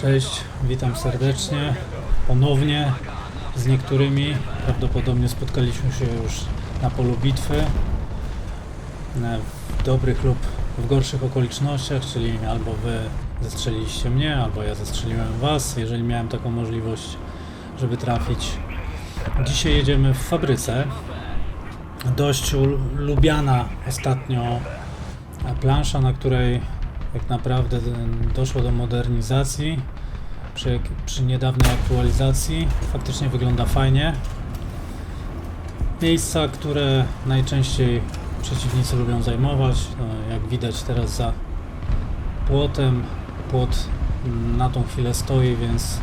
Cześć, witam serdecznie. Ponownie z niektórymi. Prawdopodobnie spotkaliśmy się już na polu bitwy. e, W dobrych lub w gorszych okolicznościach, czyli albo wy zestrzeliliście mnie, albo ja zestrzeliłem was, jeżeli miałem taką możliwość, żeby trafić. Dzisiaj jedziemy w fabryce. Dość lubiana ostatnio plansza, na której jak naprawdę e, doszło do modernizacji przy, przy niedawnej aktualizacji. Faktycznie wygląda fajnie. Miejsca, które najczęściej przeciwnicy lubią zajmować, no, jak widać teraz za płotem. Płot mm, na tą chwilę stoi, więc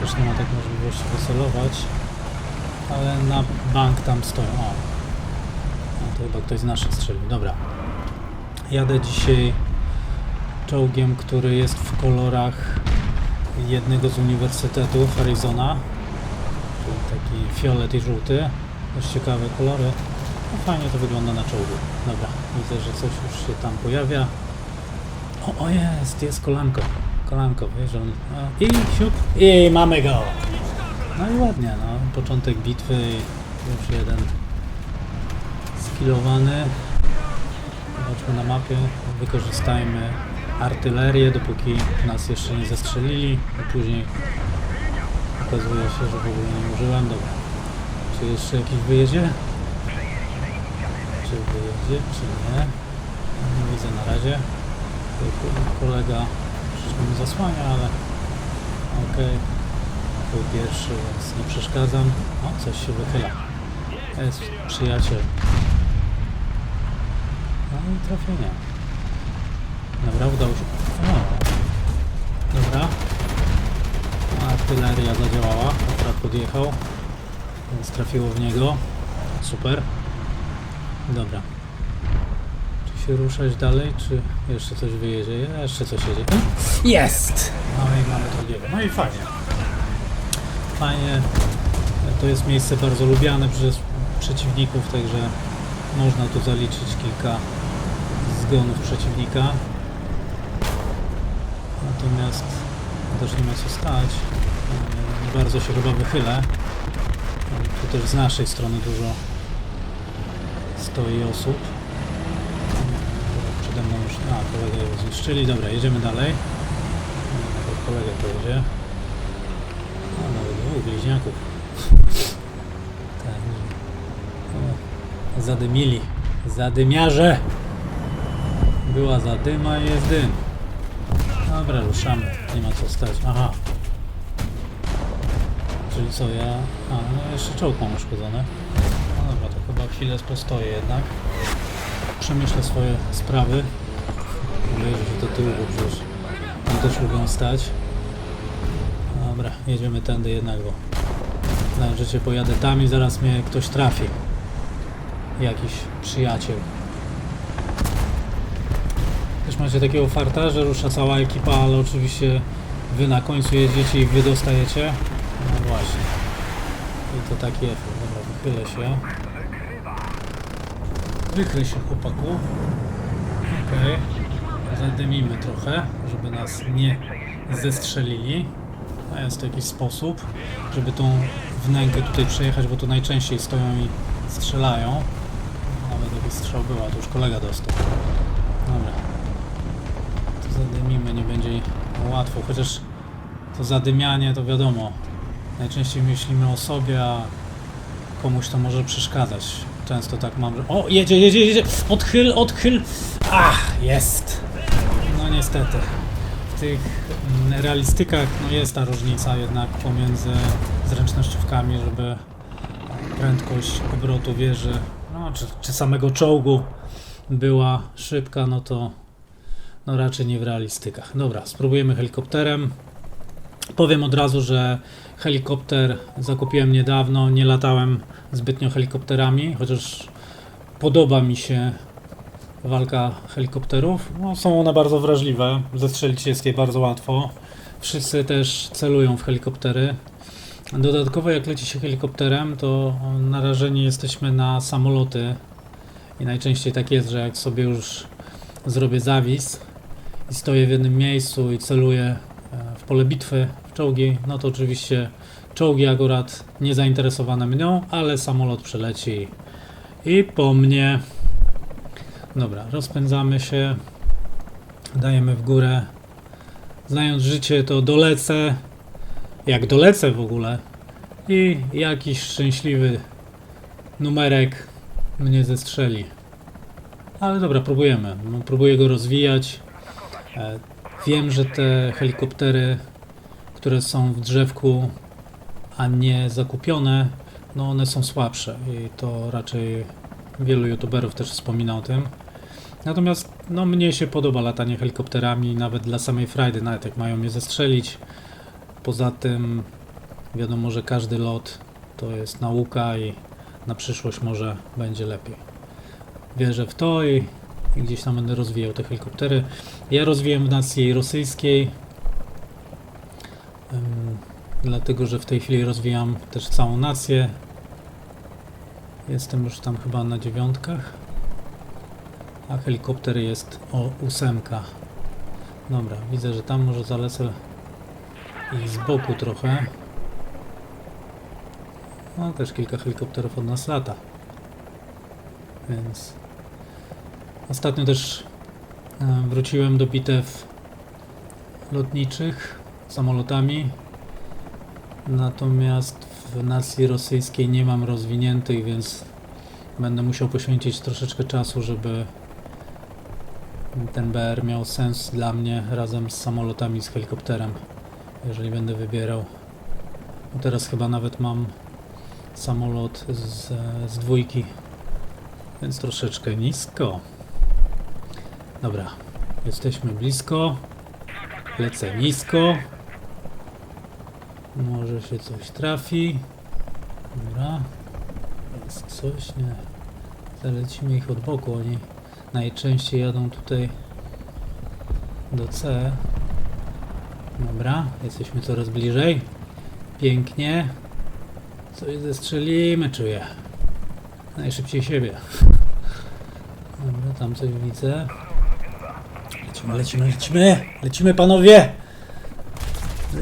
też nie ma tak możliwości wycelować. Ale na bank tam stoją. O, no to chyba ktoś z naszych strzelił. Dobra. Jadę dzisiaj czołgiem, który jest w kolorach jednego z uniwersytetów Arizona. Czyli taki fiolet i żółty. Dość ciekawe kolory. No fajnie to wygląda na czołgu. Dobra, widzę, że coś już się tam pojawia. O, o jest, jest kolanko. Kolanko, wiesz, on... I siup, i mamy go! No i ładnie, no. Początek bitwy już jeden skillowany. Zobaczmy na mapie, wykorzystajmy artylerię, dopóki nas jeszcze nie zastrzelili, a później okazuje się, że w ogóle nie użyłem. Dobra. Czy jeszcze jakiś wyjedzie? Czy wyjedzie, czy nie? Nie widzę na razie. Kolega troszeczkę mi zasłania, ale okej. Był pierwszy, więc nie przeszkadzam. O, coś się wychyla. Jest przyjaciel. No i trafienie. Dobra, udało się. O. Dobra. Artyleria zadziałała. Akurat podjechał. Więc trafiło w niego. Super. Dobra. Czy się ruszać dalej, czy jeszcze coś wyjedzie? Jeszcze coś jedzie. Jest! No i mamy drugiego. No i fajnie. Fajnie. To jest miejsce bardzo lubiane przez przeciwników, także można tu zaliczyć kilka zgonów przeciwnika. Natomiast też nie ma co stać. Nie bardzo się chyba wychylę. Tu też z naszej strony dużo stoi osób. Przede mną już. A, kolegę zniszczyli. Dobra, jedziemy dalej. Nawet kolega pojedzie. A, nawet dwóch bliźniaków. Tak. Zadymili. Zadymiarze! Była zadyma jest dym. Dobra, ruszamy. Nie ma co stać. Aha. Czyli co, ja... A, no jeszcze czołg mam uszkodzony. No dobra, to chyba chwilę postoję jednak. Przemyślę swoje sprawy. Się do tyłu, bo przecież tam też lubią stać. Dobra, jedziemy tędy jednak, bo znam, że cię pojadę tam i zaraz mnie ktoś trafi. Jakiś przyjaciel. Macie takiego farta, że rusza cała ekipa, ale oczywiście wy na końcu jedziecie i wy dostajecie. No właśnie. I to taki efekt. Dobra, wychylę się. Wykryj się chłopaku. Okej. Zadymimy trochę, żeby nas nie zestrzelili. A jest to jakiś sposób, żeby tą wnękę tutaj przejechać, bo tu najczęściej stoją i strzelają. Nawet jakiś strzał był, a to już kolega dostał. Dobra. Nie będzie łatwo, chociaż to zadymianie to wiadomo. Najczęściej myślimy o sobie, a komuś to może przeszkadzać. Często tak mam, że... O, jedzie, jedzie, jedzie! Odchyl, odchyl! Ach, jest! No niestety. W tych realistykach no jest ta różnica jednak pomiędzy zręcznościówkami, żeby prędkość obrotu wieży, no, czy, czy samego czołgu była szybka, no to no raczej nie w realistykach. Dobra, spróbujemy helikopterem. Powiem od razu, że helikopter zakupiłem niedawno, nie latałem zbytnio helikopterami, chociaż podoba mi się walka helikopterów. No, są one bardzo wrażliwe, zestrzelić jest je bardzo łatwo. Wszyscy też celują w helikoptery. Dodatkowo jak leci się helikopterem, to narażeni jesteśmy na samoloty i najczęściej tak jest, że jak sobie już zrobię zawis i stoję w jednym miejscu i celuję e, w pole bitwy w czołgi, no to oczywiście czołgi akurat nie zainteresowane mną, ale samolot przeleci i po mnie. Dobra, rozpędzamy się, dajemy w górę. Znając życie, to dolecę, jak dolecę w ogóle, i jakiś szczęśliwy numerek mnie zestrzeli. Ale dobra, próbujemy. No, próbuję go rozwijać. E, Wiem, że te helikoptery, które są w drzewku, a nie zakupione, no one są słabsze i to raczej wielu youtuberów też wspomina o tym. Natomiast no mnie się podoba latanie helikopterami, nawet dla samej frajdy, nawet jak mają mnie zestrzelić. Poza tym wiadomo, że każdy lot to jest nauka i na przyszłość może będzie lepiej. Wierzę w to i, i gdzieś tam będę rozwijał te helikoptery. Ja rozwijam w nacji rosyjskiej, ym, dlatego że w tej chwili rozwijam też całą nację. Jestem już tam chyba na dziewiątkach, a helikopter jest o ósemka. Dobra, widzę, że tam może zalecę i z boku trochę. No, też kilka helikopterów od nas lata. Więc ostatnio też e, wróciłem do bitew lotniczych samolotami. Natomiast w nacji rosyjskiej nie mam rozwiniętych, więc będę musiał poświęcić troszeczkę czasu, żeby ten BR miał sens dla mnie razem z samolotami, z helikopterem, jeżeli będę wybierał. Bo teraz chyba nawet mam samolot z, z dwójki, więc troszeczkę nisko. Dobra, jesteśmy blisko. Lecę nisko. Może się coś trafi. Dobra. Jest coś, nie. Zalecimy ich od boku, oni najczęściej jadą tutaj do C. Dobra, jesteśmy coraz bliżej. Pięknie. Coś zestrzelimy, czuję. Najszybciej siebie. Dobra, tam coś widzę. Lecimy, lecimy, lecimy! Lecimy, panowie!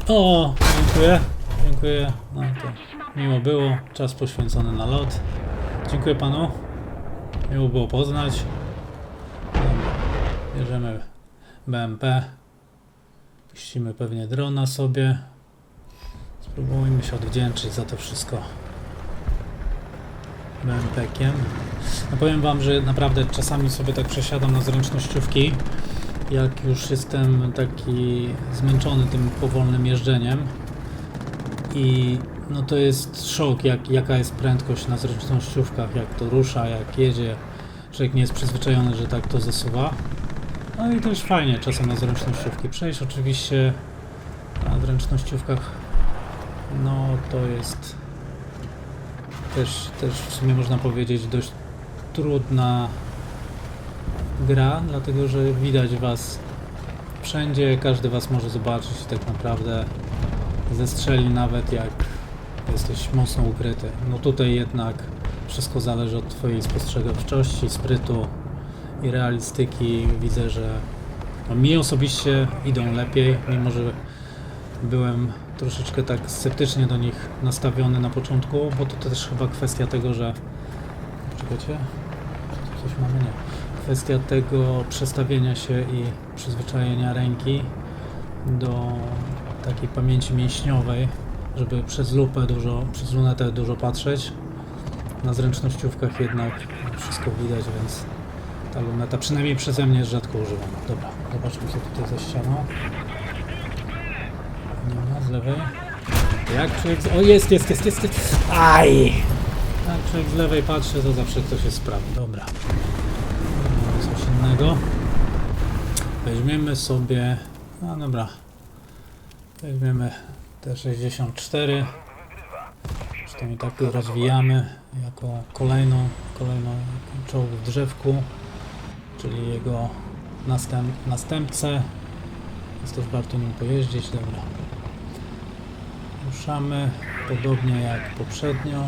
O, dziękuję. Dziękuję. No to miło było. Czas poświęcony na lot. Dziękuję panu. Miło było poznać. Bierzemy BMP. Puścimy pewnie drona sobie. Spróbujmy się odwdzięczyć za to wszystko. BMP-kiem. No powiem wam, że naprawdę czasami sobie tak przesiadam na zręcznościówki, jak już jestem taki zmęczony tym powolnym jeżdżeniem. I no to jest szok, jak, jaka jest prędkość na zręcznościówkach, jak to rusza, jak jedzie. Człowiek nie jest przyzwyczajony, że tak to zasuwa. No i też fajnie czasem na zręcznościówki przejść. Oczywiście na zręcznościówkach no to jest też, też w sumie można powiedzieć dość trudna gra, dlatego że widać was wszędzie, każdy was może zobaczyć i tak naprawdę zestrzeli nawet jak jesteś mocno ukryty. No tutaj jednak wszystko zależy od twojej spostrzegawczości, sprytu i realistyki. Widzę, że no, mi osobiście idą lepiej, mimo że byłem troszeczkę tak sceptycznie do nich nastawiony na początku, bo to też chyba kwestia tego, że... Czekajcie, Czy tu coś mamy? Nie. Kwestia tego przestawienia się i przyzwyczajenia ręki do takiej pamięci mięśniowej, żeby przez lupę dużo, przez lunetę dużo patrzeć. Na zręcznościówkach jednak wszystko widać, więc ta luneta przynajmniej przeze mnie jest rzadko używana. Dobra, zobaczmy co tutaj za ścianą. Nie ma z lewej. Jak człowiek. Z... O jest, jest, jest, jest, jest. Aj! Jak człowiek z lewej patrzy, to zawsze ktoś jest prawy. Dobra. Innego. Weźmiemy sobie. No dobra. Weźmiemy T64. Zresztą i tak rozwijamy jako kolejną, kolejną czołg w drzewku, czyli jego następ, następcę. Jest też warto nim pojeździć. Dobra. Ruszamy podobnie jak poprzednio.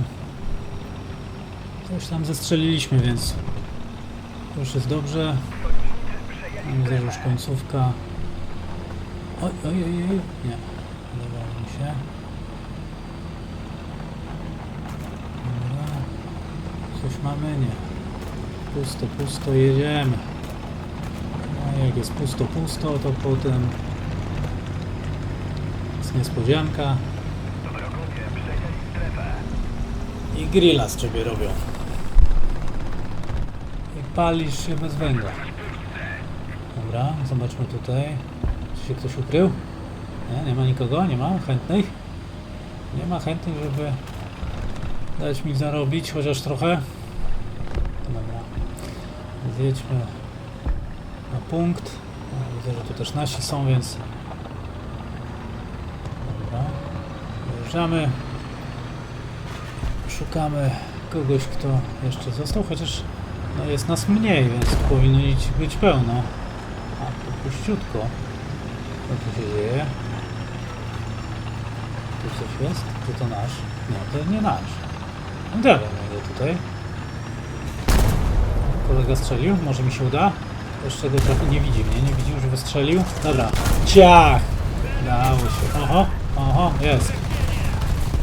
Coś tam zestrzeliliśmy, więc już jest dobrze. Widzę, że już końcówka. Oj, oj, oj, oj. Nie. się. Dobra. Coś mamy? Nie. Pusto, pusto, jedziemy. A jak jest pusto, pusto, to potem jest niespodzianka. I grilla z ciebie robią. Palisz się bez węgla. Dobra, zobaczmy tutaj. Czy się ktoś ukrył? Nie, nie ma nikogo? Nie ma chętnych? Nie ma chętnych, żeby dać mi zarobić chociaż trochę. Dobra. Zjedźmy na punkt. Widzę, że tu też nasi są, więc... Dobra. Wyjeżdżamy. Szukamy kogoś, kto jeszcze został, chociaż no jest nas mniej, więc powinno być- pełno. A, tu puściutko. Co tu się dzieje? Tu coś jest? Czy to nasz? Nie, to nie nasz. No dobra, będę tutaj. Kolega strzelił, może mi się uda? Jeszcze go trochę nie widzi mnie, nie widzi, że wystrzelił. Dobra, ciach! Dało się. Oho, oho, jest.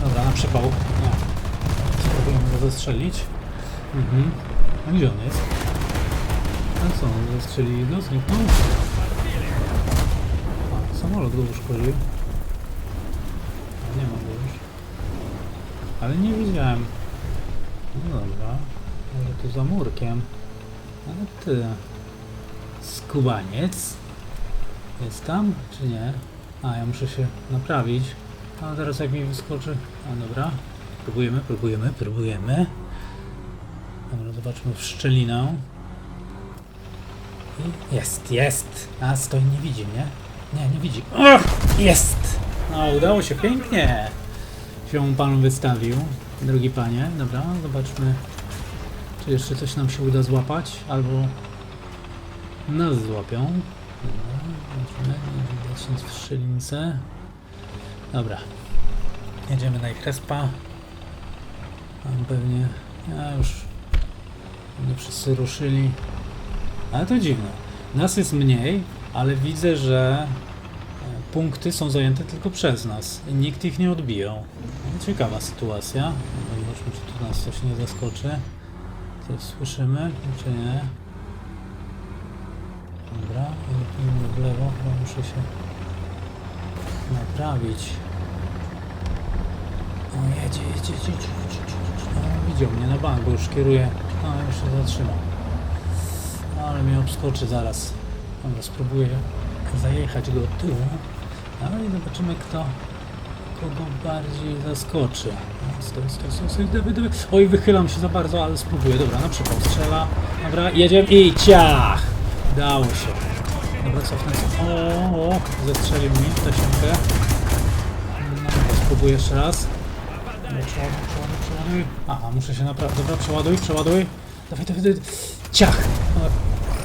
Dobra, na przypał. No. Spróbujemy go zastrzelić. Mhm. A gdzie on jest? A co, on zastrzeli go? Zniknął? A, samolot go uszkodził. Nie ma go już. Ale nie widziałem. No dobra. Może tu za murkiem. Ale ty. Skubaniec. Jest tam, czy nie? A, ja muszę się naprawić. A teraz jak mi wyskoczy... A, dobra. Próbujemy, próbujemy, próbujemy. Zobaczmy w szczelinę. Jest, jest. A, stoi, nie widzi mnie. Nie, nie widzi. Och, jest! No, udało się pięknie. Się pan wystawił. Drogi panie, dobra, zobaczmy. Czy jeszcze coś nam się uda złapać, albo nas złapią. Dobra, nie widać nic w szczelince. Dobra, jedziemy na ich respa. Tam pewnie, ja już nie wszyscy ruszyli. Ale to dziwne. Nas jest mniej, ale widzę, że e, punkty są zajęte tylko przez nas. i Nikt ich nie odbiją. No, Ciekawa sytuacja. No, Zobaczmy, czy tu nas coś nie zaskoczy. Coś słyszymy, czy nie? Dobra, lecimy w lewo, bo muszę się naprawić. O, jedzie, jedzie, jedzie, jedzie, jedzie. No, widział mnie na bank, bo już kieruje. A, już się zatrzymał. Ale mnie obskoczy zaraz. Dobra, spróbuję zajechać go od tyłu. No i zobaczymy, kto kogo bardziej zaskoczy. No, Stoi, stoi, stoi, stoi, dawaj, dawaj. Oj, wychylam się za bardzo, ale spróbuję. Dobra, na przypał strzela. Dobra, jedziemy i ciach! Dało się. Dobra, cofnę. O, o, o, zestrzelił mi tasiemkę. No, spróbuję jeszcze raz. Aha, muszę się naprawdę... Dobra, przeładuj, przeładuj. Dawaj, dawaj, dawaj. Ciach! No,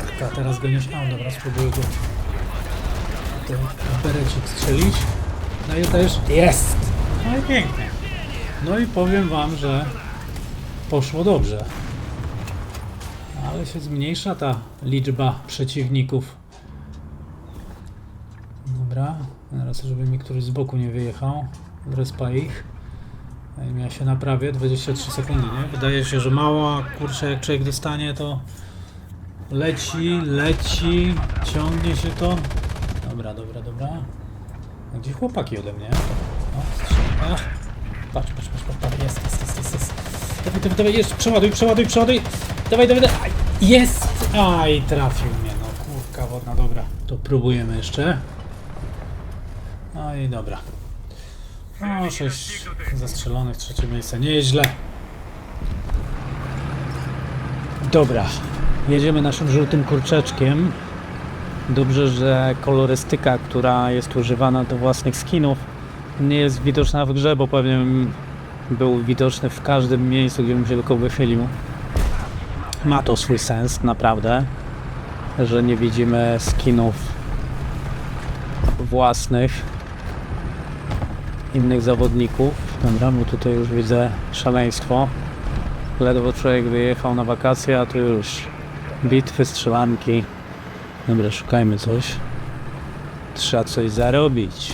kurka, teraz go nie... A, dobra, spróbuję go... Ten berecik strzelić. No i też... Jest! No i pięknie. No i powiem wam, że poszło dobrze. Ale się zmniejsza ta liczba przeciwników. Dobra, teraz żeby mi któryś z boku nie wyjechał. Respa ich. Ja się naprawię, 23 sekundy, nie? Wydaje się, że mało, a kurczę, jak człowiek dostanie, to leci, leci, ciągnie się to. Dobra, dobra, dobra. A gdzie chłopaki ode mnie? O, strzela. Patrz, patrz, patrz, patrz, patrz, jest, jest, jest, jest, jest. Dawaj, dawaj, dawaj, jest, przeładuj, przeładuj, przeładuj. Dawaj, dawaj, dawaj. Aj, Jest! Aj, trafił mnie, no kurka wodna, dobra. To próbujemy jeszcze. No i dobra. No, sześć zastrzelonych, trzecie miejsce, nieźle. Dobra, jedziemy naszym żółtym kurczeczkiem. Dobrze, że kolorystyka, która jest używana do własnych skinów, nie jest widoczna w grze, bo pewnie był widoczny w każdym miejscu, gdzie bym się tylko wychylił. Ma to swój sens, naprawdę, że nie widzimy skinów własnych innych zawodników. Dobra, bo tutaj już widzę szaleństwo. Ledwo człowiek wyjechał na wakacje, a tu już bitwy, strzelanki. Dobra, szukajmy coś. Trzeba coś zarobić.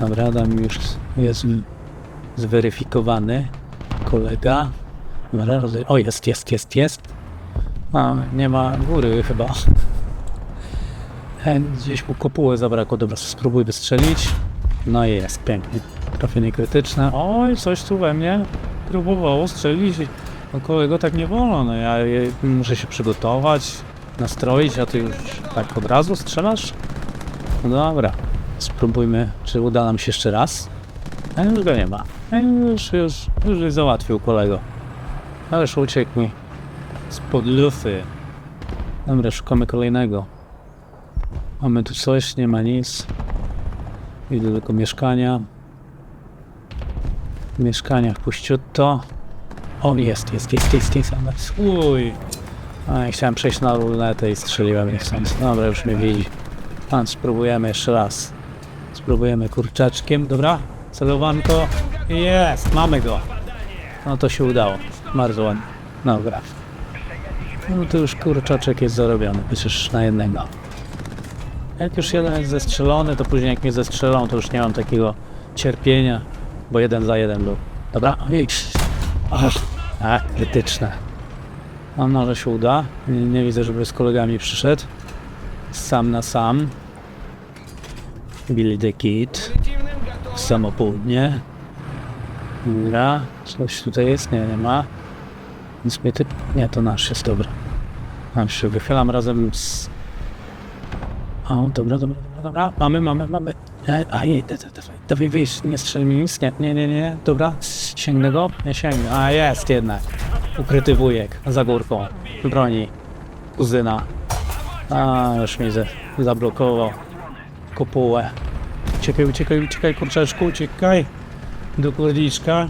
Dobra, Adam już jest zweryfikowany. Kolega. Dobra, o, jest, jest, jest, jest. A, nie ma góry chyba. Gdzieś mu kopuły zabrakło. Dobra, spróbuj wystrzelić. No i jest, pięknie. Trafienie krytyczne. Oj, coś tu we mnie próbowało strzelić. No kolego, tak nie wolno. No ja je, muszę się przygotować, nastroić, a ty już tak od razu strzelasz? No dobra, spróbujmy, czy uda nam się jeszcze raz. A już go nie ma. A już, już, już załatwił kolego. Ależ uciekł mi spod lufy. Dobra, szukamy kolejnego. Mamy tu coś, nie ma nic. Idę tylko mieszkania. W mieszkaniach puściutto. O, jest, jest, jest, jest, jest. Uj. A, chciałem przejść na lunetę i strzeliłem niechcący. Dobra, już mnie widzi. A, spróbujemy jeszcze raz. Spróbujemy kurczaczkiem, dobra? Celowanko. Jest, mamy go. No to się udało. Bardzo ładnie. Dobra. No to już kurczaczek jest zarobiony, przecież na jednego. Jak już jeden jest zestrzelony, to później jak mnie zestrzelą, to już nie mam takiego cierpienia, bo jeden za jeden był. Dobra, idź. Ach, krytyczne. Mam może się uda. Nie, nie widzę, żeby z kolegami przyszedł. Sam na sam. Billy the Kid. Samo południe. Dobra, coś tutaj jest? Nie, nie ma. Nic mnie. Nie, to nasz jest, dobra. Mam się wychylam razem z... O, dobra, dobra, dobra. Mamy, mamy, mamy. E, A, jej, da- da- dawaj, wyjść, nie strzel mi nic, nie, nie, nie, nie, dobra. Sięgnę go? Nie sięgnę. A, jest jednak. Ukryty wujek, za górką. Broni. Kuzyna. A, już mi za- zablokował kopułę. Uciekaj, uciekaj, uciekaj, kurczaszku, uciekaj. Do kurdziczka.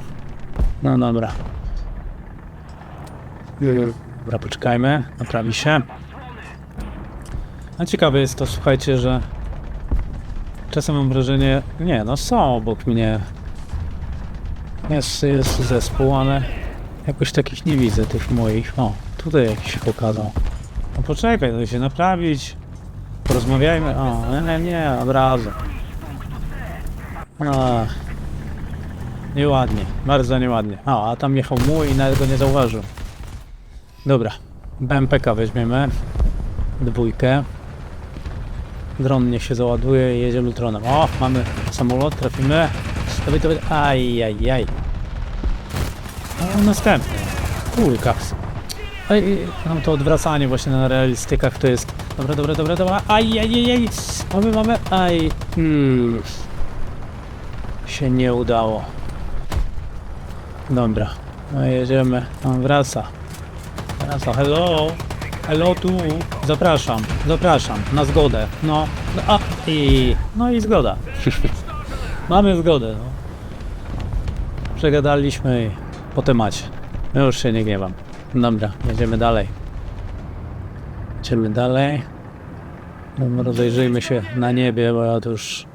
No dobra. Dobra, poczekajmy, naprawi się. A ciekawe jest to, słuchajcie, że czasem mam wrażenie, nie, no są obok mnie. Jest, jest zespół, ale jakoś takich nie widzę, tych moich. O, tutaj jakiś pokazał. No poczekaj, to się naprawić. Porozmawiajmy. O, nie, nie, od razu. A, nieładnie, bardzo nieładnie. A, a tam jechał mój i nawet go nie zauważył. Dobra, BMPK weźmiemy. Dwójkę. Dron niech się załaduje i jedziemy dronem. O, mamy samolot, trafimy. Dawaj, dawaj, aj, aj, aj. O, następny. Kulka. Ej, mam to odwracanie właśnie na realistykach, to jest... Dobra, dobra, dobra, dobra. Aj. Mamy, mamy, aj. Hmm. Się nie udało. Dobra, no jedziemy. On wraca. Wraca, hello. Hello tu. Zapraszam, zapraszam. Na zgodę. No, no a i... No i zgoda. Mamy zgodę, no. Przegadaliśmy i po temacie. Już się nie gniewam. Dobra, jedziemy dalej. Jedziemy dalej. Dobra, rozejrzyjmy się na niebie, bo ja to już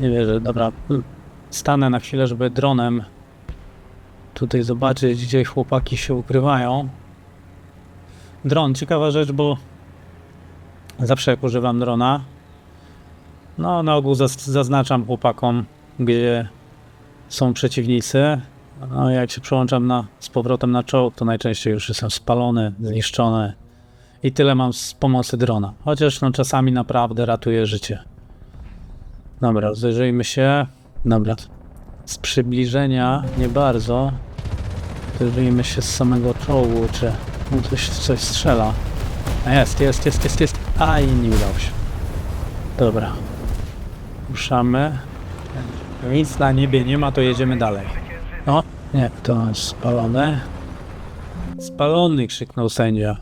nie wierzę. Dobra, stanę na chwilę, żeby dronem tutaj zobaczyć, gdzie chłopaki się ukrywają. Dron, ciekawa rzecz, bo zawsze jak używam drona, no na ogół zaz zaznaczam chłopakom, gdzie są przeciwnicy. No jak się przełączam na, z powrotem na czołg, to najczęściej już jestem spalony, zniszczony. I tyle mam z pomocy drona. Chociaż no czasami naprawdę ratuje życie. Dobra, rozejrzyjmy się. Dobra. Z przybliżenia nie bardzo. Rozejrzyjmy się z samego czołgu, czy mu coś, coś strzela. A jest, jest, jest, jest, jest. Aj, nie udało się. Dobra. Ruszamy. Nic na niebie nie ma, to jedziemy dalej. O, nie, to jest spalone. Spalony, krzyknął sędzia.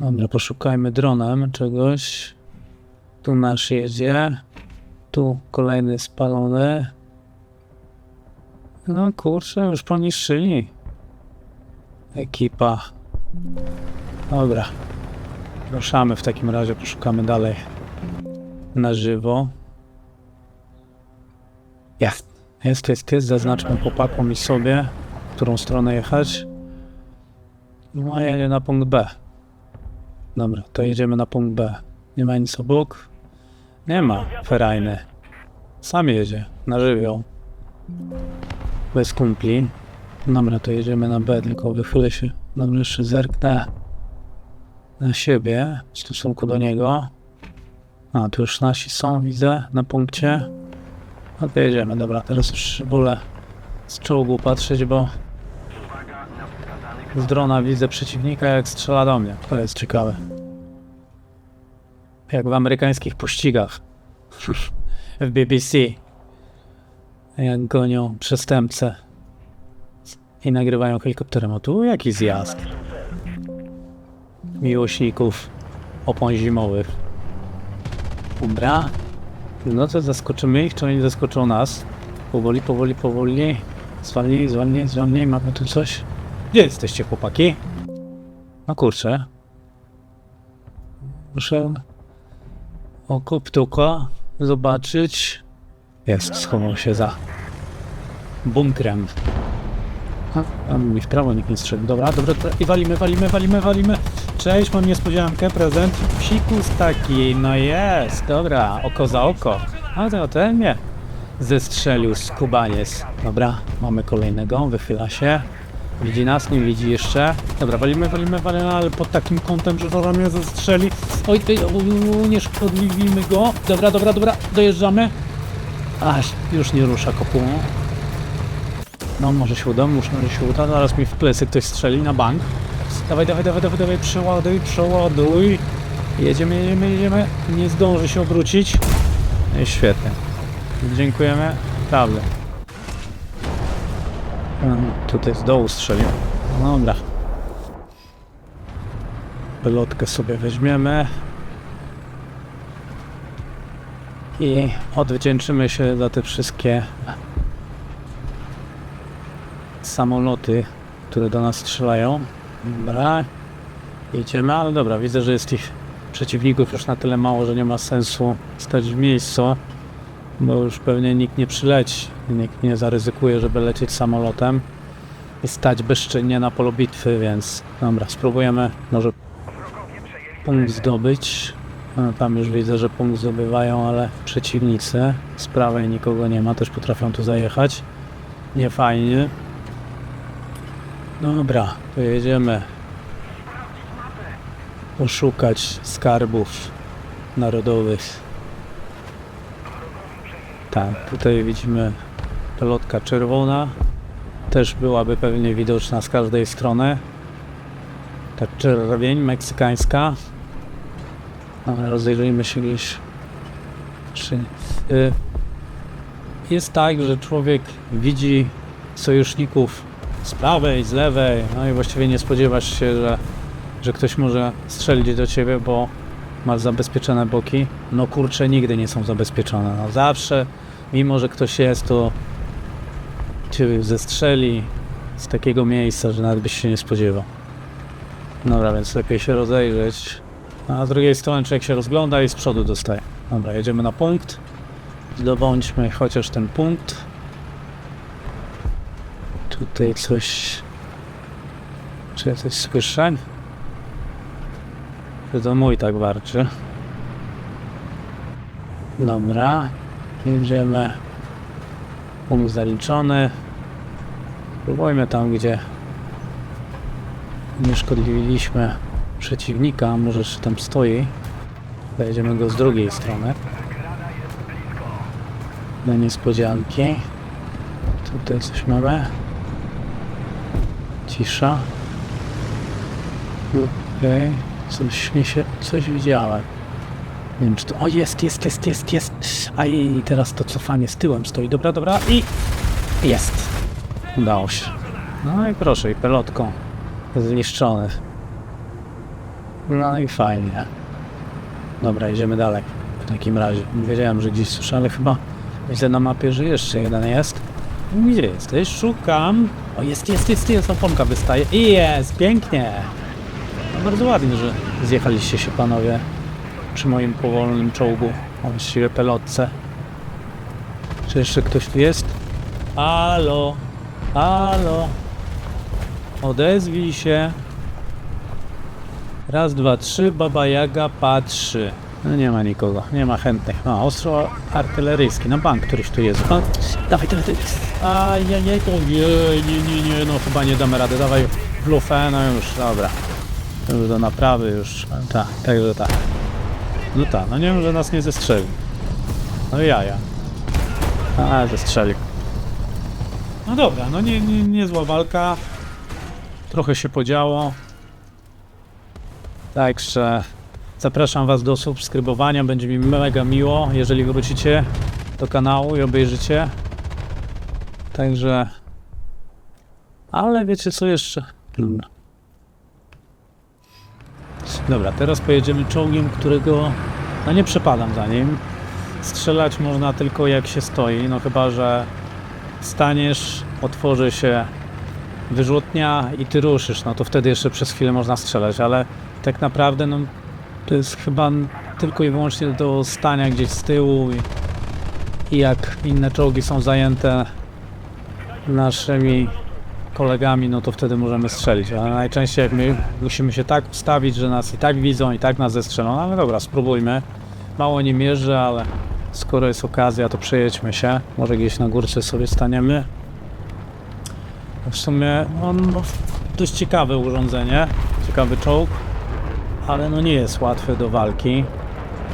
Dobra, poszukajmy dronem czegoś. Tu nasz jedzie. Tu kolejny spalony. No kurczę, już poniszczyli. Ekipa. Dobra. Ruszamy w takim razie, poszukamy dalej. Na żywo. Jest. Jest, jest, jest. Zaznaczmy chłopakom i sobie, w którą stronę jechać. No, a jedzie na punkt B. Dobra, to jedziemy na punkt B. Nie ma nic obok? Nie ma, ferajny. Sam jedzie, na żywioł. Bez kumpli. Dobra, to jedziemy na B, tylko wychylę się. Dobra, jeszcze zerknę na siebie w stosunku do niego. A, tu już nasi są, widzę, na punkcie. No to jedziemy, dobra, teraz już wolę z czołgu patrzeć, bo z drona widzę przeciwnika, jak strzela do mnie. To jest ciekawe. Jak w amerykańskich pościgach. w BBC. Jak gonią przestępcę i nagrywają helikopterem. O tu jaki zjazd. Miłośników opon zimowych. Dobra. No to zaskoczymy ich, czy oni zaskoczą nas? Powoli, powoli, powoli. Zwalnij, zwalnij, zwalnij. Mamy tu coś. Gdzie jesteście, chłopaki? No kurczę. Muszę oko ptuka zobaczyć. Jest, schował się za bunkrem. A, tam mi w prawo nikt nie strzelił. Dobra, dobra. I walimy, walimy, walimy, walimy. Cześć, mam niespodziankę, prezent. Psikus taki, no jest, dobra, oko za oko. A to ten mnie zestrzelił skubaniec. Dobra, mamy kolejnego, wychyla się. Widzi nas, nie widzi jeszcze. Dobra, walimy, walimy, walimy, ale pod takim kątem, że zaraz mnie zestrzeli. Oj, oj, nie szkodliwimy go. Dobra, dobra, dobra, dojeżdżamy. Aż już nie rusza kopułą. No, może się uda, może się uda. Zaraz mi w plecy ktoś strzeli na bank. Dawaj, dawaj, dawaj, dawaj, dawaj, przeładuj, przeładuj. Jedziemy, jedziemy, jedziemy. Nie zdąży się obrócić. No i świetnie. Dziękujemy. Mm, Tutaj z dołu strzelił. No Dobra. Pelotkę sobie weźmiemy. I odwdzięczymy się za te wszystkie samoloty, które do nas strzelają. Dobra. Jedziemy, ale dobra, widzę, że jest tych przeciwników już na tyle mało, że nie ma sensu stać w miejscu, bo już pewnie nikt nie przyleci, nikt nie zaryzykuje, żeby lecieć samolotem i stać bezczynnie na polu bitwy, więc dobra, spróbujemy może punkt zdobyć. No, tam już widzę, że punkt zdobywają, ale przeciwnicy. Z prawej nikogo nie ma, też potrafią tu zajechać. Nie fajnie. Dobra, to jedziemy poszukać skarbów narodowych. Tak, tutaj widzimy pelotka czerwona. Też byłaby pewnie widoczna z każdej strony. Ta czerwień meksykańska. Dobra, rozejrzyjmy się gdzieś. Czy, y, jest tak, że człowiek widzi sojuszników z prawej, z lewej, no i właściwie nie spodziewasz się, że, że ktoś może strzelić do ciebie, bo masz zabezpieczone boki. No kurcze nigdy nie są zabezpieczone. No zawsze, mimo że ktoś jest, to cię zestrzeli z takiego miejsca, że nawet byś się nie spodziewał. Dobra, więc lepiej się rozejrzeć. A z drugiej strony człowiek się rozgląda i z przodu dostaje. Dobra, jedziemy na punkt. Zdobądźmy chociaż ten punkt. Tutaj coś... Czy ja coś słyszę? Czy to mój tak warczy? Dobra. Jedziemy. Punkt zaliczony. Spróbujmy tam, gdzie nie szkodliwiliśmy przeciwnika, może jeszcze tam stoi. Pojedziemy go z drugiej strony. Do niespodzianki. Tutaj coś mamy. Cisza. Okej. Coś mi się... Coś widziałem. Nie wiem czy to... O jest, jest, jest, jest, jest. A i teraz to cofanie z tyłem stoi. Dobra, dobra i... Jest. Udało się. No i proszę, i pelotką zniszczony. No i fajnie. Dobra, idziemy dalej. W takim razie. Wiedziałem, że gdzieś słyszę, ale chyba widzę na mapie, że jeszcze jeden jest. Gdzie jesteś? Szukam. O, jest, jest, jest, jest. Oponka wystaje. I jest, pięknie. No bardzo ładnie, że zjechaliście się panowie przy moim powolnym czołgu. O, właściwie pelotce. Czy jeszcze ktoś tu jest? Halo? Halo? Odezwij się. Raz, dwa, trzy, Baba Jaga patrzy. No nie ma nikogo, nie ma chętnych. No, ostro artyleryjski, na bank któryś tu jest. O, dawaj, dawaj, dawaj. Ajajaj, ojej, nie, nie, nie, no chyba nie damy rady. Dawaj w lufę, no już, dobra. Już do naprawy, już, tak, także tak. No tak, no nie wiem, że nas nie zestrzelił. No jaja. A, zestrzelił. No dobra, no nie, nie, niezła walka. Trochę się podziało. Także zapraszam Was do subskrybowania. Będzie mi mega miło, jeżeli wrócicie do kanału i obejrzycie. Także. Ale wiecie co jeszcze? Dobra. Dobra, teraz pojedziemy czołgiem, którego. No nie przepadam za nim. Strzelać można tylko jak się stoi, no chyba że staniesz, otworzy się wyrzutnia i ty ruszysz, no to wtedy jeszcze przez chwilę można strzelać, ale tak naprawdę no to jest chyba tylko i wyłącznie do stania gdzieś z tyłu i, i jak inne czołgi są zajęte naszymi kolegami, no to wtedy możemy strzelić, ale najczęściej jak my musimy się tak ustawić, że nas i tak widzą, i tak nas zestrzelą, ale dobra, spróbujmy. Mało nie mierzę, ale skoro jest okazja, to przejedźmy się. Może gdzieś na górce sobie staniemy. W sumie no, no, dość ciekawe urządzenie, ciekawy czołg, ale no nie jest łatwy do walki,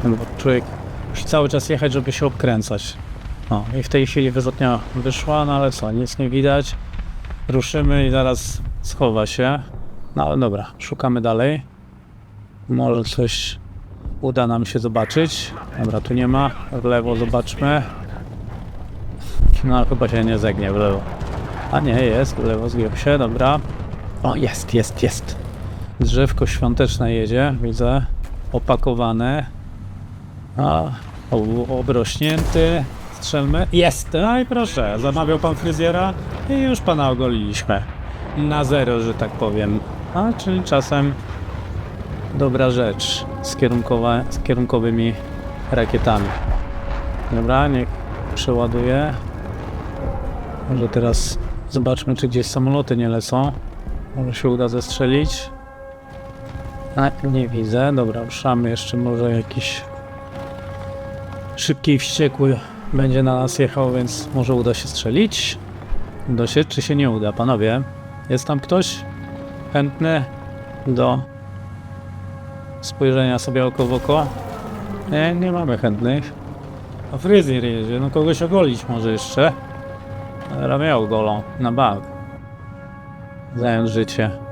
no bo człowiek musi cały czas jechać, żeby się obkręcać. No i w tej chwili wyrzutnia wyszła, no ale co, nic nie widać. Ruszymy i zaraz schowa się. No ale dobra, szukamy dalej. Może coś uda nam się zobaczyć. Dobra, tu nie ma. W lewo zobaczmy. No chyba się nie zegnie w lewo. A nie, jest, w lewo zgiął się, dobra. O, jest, jest, jest. Drzewko świąteczne jedzie, widzę. Opakowane. A, obrośnięty. Strzelmy. Jest! No i proszę, zamawiał pan fryzjera i już pana ogoliliśmy. Na zero, że tak powiem. A, czyli czasem dobra rzecz z, kierunkowa, z kierunkowymi rakietami. Dobra, niech przeładuje. Może teraz zobaczmy, czy gdzieś samoloty nie lecą. Może się uda zestrzelić. A, nie widzę. Dobra, ruszamy jeszcze może jakiś szybki i wściekły będzie na nas jechał, więc może uda się strzelić. Uda się, czy się nie uda, panowie? Jest tam ktoś chętny do spojrzenia sobie oko w oko? Nie, nie mamy chętnych. A fryzjer jedzie, no kogoś ogolić może jeszcze. Ramię golą na bank. Zająć życie.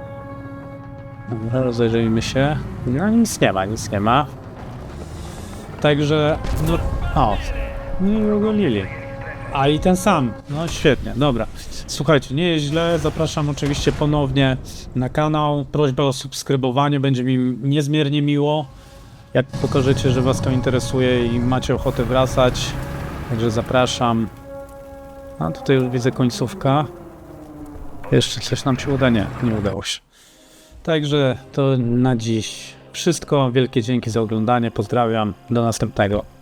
Dobra, rozejrzyjmy się. No nic nie ma, nic nie ma. Także, no, o, no i ogolili. A i ten sam. No świetnie, dobra. Słuchajcie, nie jest źle. Zapraszam oczywiście ponownie na kanał. Prośba o subskrybowanie, będzie mi niezmiernie miło. Jak pokażecie, że Was to interesuje i macie ochotę wracać. Także zapraszam. A tutaj już widzę końcówka. Jeszcze coś nam się uda? Nie, nie udało się. Także to na dziś wszystko. Wielkie dzięki za oglądanie. Pozdrawiam. Do następnego.